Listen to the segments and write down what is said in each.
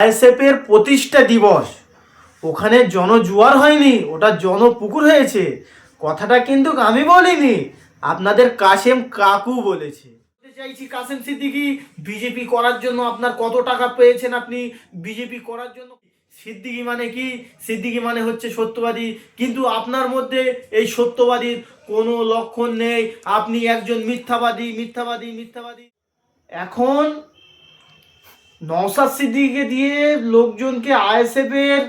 আইএসএফের প্রতিষ্ঠা দিবস। ওখানে জনজুয়ার হয়নি, ওটা জনপুকুর হয়েছে। কথাটা কিন্তু আমি বলিনি, আপনাদের কাশেম কাকু বলেছে। চাইছি কাসেম সিদ্দিকি বিজেপি করার জন্য আপনার কত টাকা পেয়েছেন আপনি? বিজেপি করার জন্য সিদ্দিকি মানে কি? সিদ্দিকি মানে হচ্ছে সত্যবাদী। কিন্তু আপনার মধ্যে এই সত্যবাদীর কোনো লক্ষণ নেই। আপনি একজন মিথ্যাবাদী মিথ্যাবাদী মিথ্যাবাদী। এখন নওসাদ সিদ্দিকিকে দিয়ে লোকজনকে আইএসএফ এর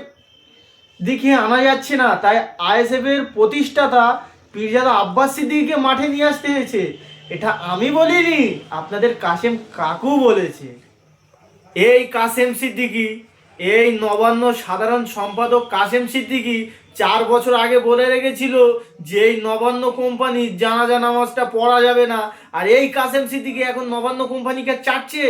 দিকে আনা যাচ্ছে না। তাই আইএসএফ এর প্রতিষ্ঠাতা পীরজাদা আব্বাস সিদ্দিকিকে মাঠে নিয়ে আসতে হয়েছে। এটা আমি বলিনি, আপনাদের কাসেম কাকু বলেছে। এই কাসেম সিদ্দিকি, এই নবান্ন সাধারণ সম্পাদক কাসেম সিদ্দিকি চার বছর আগে বলে রেখেছিল যে এই নবান্ন কোম্পানি জানাজা নামাজটা পড়া যাবে না। আর এই কাসেম সিদ্দিকি এখন নবান্ন কোম্পানিকে চাটছে,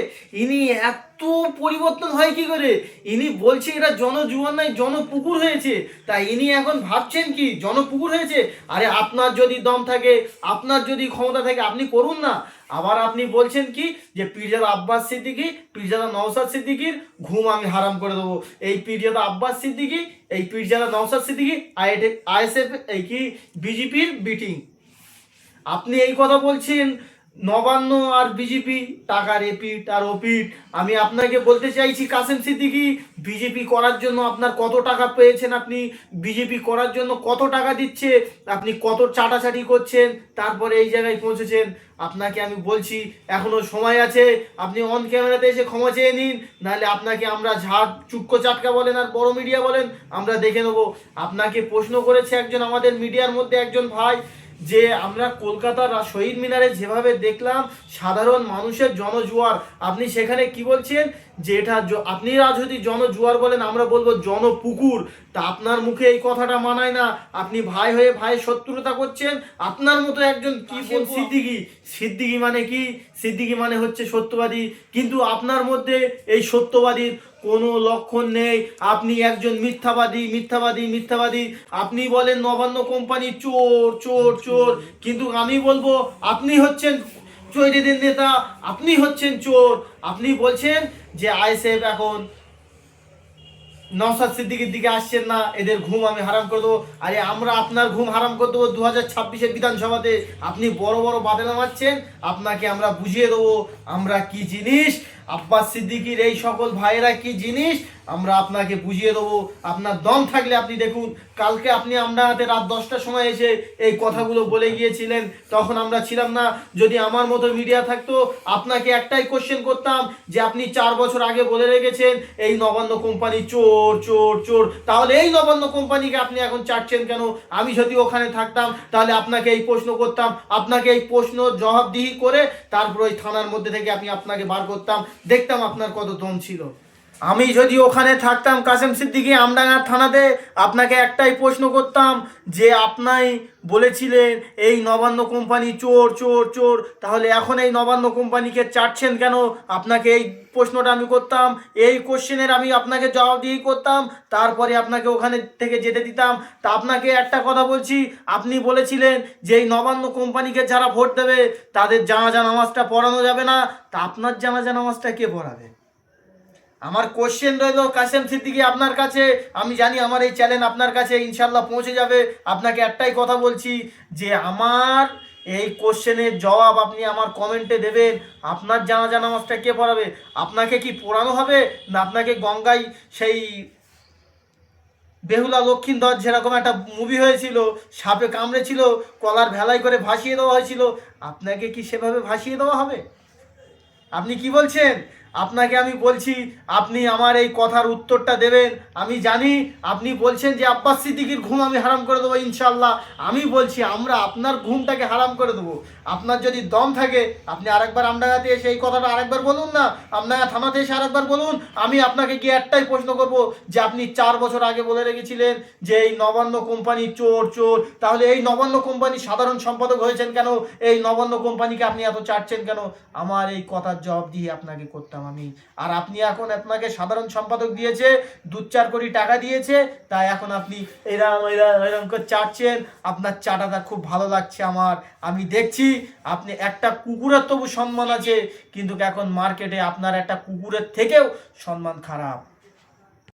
ইনি এত পরিবর্তন হয় কি করে? ইনি বলছে এটা জনজুয়ার নয়, জনপুকুর হয়েছে। তাই ইনি এখন ভাবছেন কি, জনপুকুর হয়েছে? আরে আপনার যদি দম থাকে, আপনার যদি ক্ষমতা থাকে, আপনি করুন না। আবার আপনি বলছেন কি, যে পীরজাদা আব্বাস সিদ্দিকি, পীরজাদা নওসাদ সিদ্দিকির ঘুম আমি হারাম করে দেবো। এই পীরজাদা আব্বাস সিদ্দিকি, এই পীরজাদা নওসাদ সিদ্দিকি, আইএসএফ, এই কি, বিজেপির বিটিং আপনি এই কথা বলছেন নবান্ন আর বিজেপি টাকার এপিট আর ওপিট আমি আপনাকে বলতে চাইছি, কাসেম সিদ্দিকি বিজেপি করার জন্য আপনার কত টাকা পেয়েছেন আপনি? বিজেপি করার জন্য কত টাকা দিচ্ছে? আপনি কত চাটাচাটি করছেন? তারপরে এই জায়গায় পৌঁছেছেন। আপনাকে আমি বলছি, এখনও সময় আছে। আপনি অন ক্যামেরাতে এসে ক্ষমা চেয়ে নিন। নাহলে আপনাকে আমরা ঝাড়, চুক্কো চাটকা বলেন আর বড় মিডিয়া বলেন, আমরা দেখে নেব। আপনাকে প্রশ্ন করেছে একজন আমাদের মিডিয়ার মধ্যে একজন ভাই। যে আমরা কলকাতার শহীদ মিনারে যেভাবে দেখলাম সাধারণ মানুষের জনজুয়ার। আপনি সেখানে কি বলছেন? যে এটা আপনি যদি জনজুয়ার বলেন আমরা বলব জনপুকুর। তা আপনার মুখে এই কথাটা মানায় না। আপনি ভাই হয়ে ভাই শত্রুতা করছেন। আপনার মতো একজন কি বল সিদ্দিকি। সিদ্দিকি মানে কি? সিদ্দিকি মানে হচ্ছে সত্যবাদী। কিন্তু আপনার মধ্যে এই সত্যবাদীর কোনো লক্ষণ নেই। আপনি একজন মিথ্যাবাদী মিথ্যাবাদী মিথ্যাবাদী। আপনি বলেন নবান্ন কোম্পানি চোর চোর চোর। কিন্তু আমি বলব, আপনি হচ্ছেন চৈরিদের নেতা, আপনি হচ্ছেন চোর। আপনি বলছেন যে আইএসএফ এখন নওসাদ সিদ্দিকির দিকে আসছেন না, এদের ঘুম আমি হারাম করে দেবো। আরে আমরা আপনার ঘুম হারাম করে দেবো দু হাজার ছাব্বিশের বিধানসভাতে। আপনি বড় বড় বাদে নামাচ্ছেন আপনাকে আমরা বুঝিয়ে দেবো। আমরা কি জিনিস আব্বাস সিদ্দিকির এই সকল ভাইয়েরা কি জিনিস? আমরা আপনাকে বুঝিয়ে দেবো। আপনার দম থাকলে আপনি দেখুন, কালকে আপনি আমরা হাতে রাত দশটার সময় এসে এই কথাগুলো বলে গিয়েছিলেন, তখন আমরা ছিলাম না। যদি আমার মতো মিডিয়া থাকতো, আপনাকে একটাই কোশ্চেন করতাম, যে আপনি চার বছর আগে বলে রেখেছেন, এই নবান্ন কোম্পানি চোর চোর চোর। তাহলে এই নবান্ন কোম্পানিকে আপনি এখন চাটছেন কেন? আমি যদি ওখানে থাকতাম, তাহলে আপনাকে এই প্রশ্ন করতাম। আপনাকে এই প্রশ্ন জবাবদিহি করে তারপর ওই থানার মধ্যে থেকে আমি আপনাকে বার করতাম। দেখতাম আপনার কত দম ছিল। আমি যদি ওখানে থাকতাম কাসেম সিদ্দিকি আমডাঙ্গা থানাতে, আপনাকে একটাই প্রশ্ন করতাম, যে আপনাই বলেছিলেন এই নবান্ন কোম্পানি চোর চোর চোর, তাহলে এখন এই নবান্ন কোম্পানিকে চাটছেন কেন? আপনাকে এই প্রশ্নটা আমি করতাম, এই কোশ্চেনের আমি আপনাকে জবাব দিয়েই করতাম, তারপরে আপনাকে ওখানে থেকে যেতে দিতাম। তা আপনাকে একটা কথা বলছি, আপনি বলেছিলেন যে এই নবান্ন কোম্পানিকে যারা ভোট দেবে, তাদের জানাজা, নামাজটা পড়ানো যাবে না। তা আপনার জানাজা, নামাজটা কে পড়াবে? আমার কোশ্চেন রইল, কাসেম সিদ্দিকি আপনার কাছে। আমি জানি আমার এই চ্যালেঞ্জ আপনার কাছে ইনশাল্লাহ পৌঁছে যাবে। আপনাকে একটাই কথা বলছি যে আমার এই কোশ্চেনের জবাব আপনি আমার কমেন্টে দেবেন। আপনার জানাজা নামাজটা কে পড়াবে? আপনাকে কি পড়ানো হবে? না আপনাকে গঙ্গায় সেই বেহুলা লক্ষিন্দর যেরকম একটা মুভি হয়েছিল, সাপে কামড়েছিল, কলার ভেলাই করে ভাসিয়ে দেওয়া হয়েছিল, আপনাকে কি সেভাবে ভাসিয়ে দেওয়া হবে? আপনি কি বলছেন? আপনাকে আমি বলছি, আপনি আমার এই কথার উত্তরটা দেবেন। আমি জানি আপনি বলছেন যে, আব্বাস সিদ্দিকির ঘুম আমি হারাম করে দেবো ইনশাল্লাহ আমি বলছি, আমরা আপনার ঘুমটাকে হারাম করে দেবো। আপনার যদি দম থাকে, আপনি আরেকবার আমডাঙ্গাতে এসে এই কথাটা আরেকবার বলুন না। আমডাঙ্গা থানাতে এসে আরেকবার বলুন। আমি আপনাকে গিয়ে একটাই প্রশ্ন করব, যে আপনি চার বছর আগে বলে রেখেছিলেন যে, এই নবান্ন কোম্পানি চোর চোর। তাহলে এই নবান্ন কোম্পানি সাধারণ সম্পাদক হয়েছেন কেন? এই নবান্ন কোম্পানিকে আপনি এত চাটছেন কেন? আমার এই কথার জবাব দিয়ে আপনাকে করতাম আমি। আর আপনি এখন আপনাকে সাধারণ সম্পাদক দিয়েছে দু চার কোটি টাকা দিয়েছে, তাই এখন আপনি এরম এরম এরম করে চাটছেন। আপনার চাটাটা খুব ভালো লাগছে আমার। আমি দেখছি আপনি একটা কুকুরের তবু সম্মান আছে, কিন্তু এখন মার্কেটে আপনার একটা কুকুরের থেকেও সম্মান খারাপ।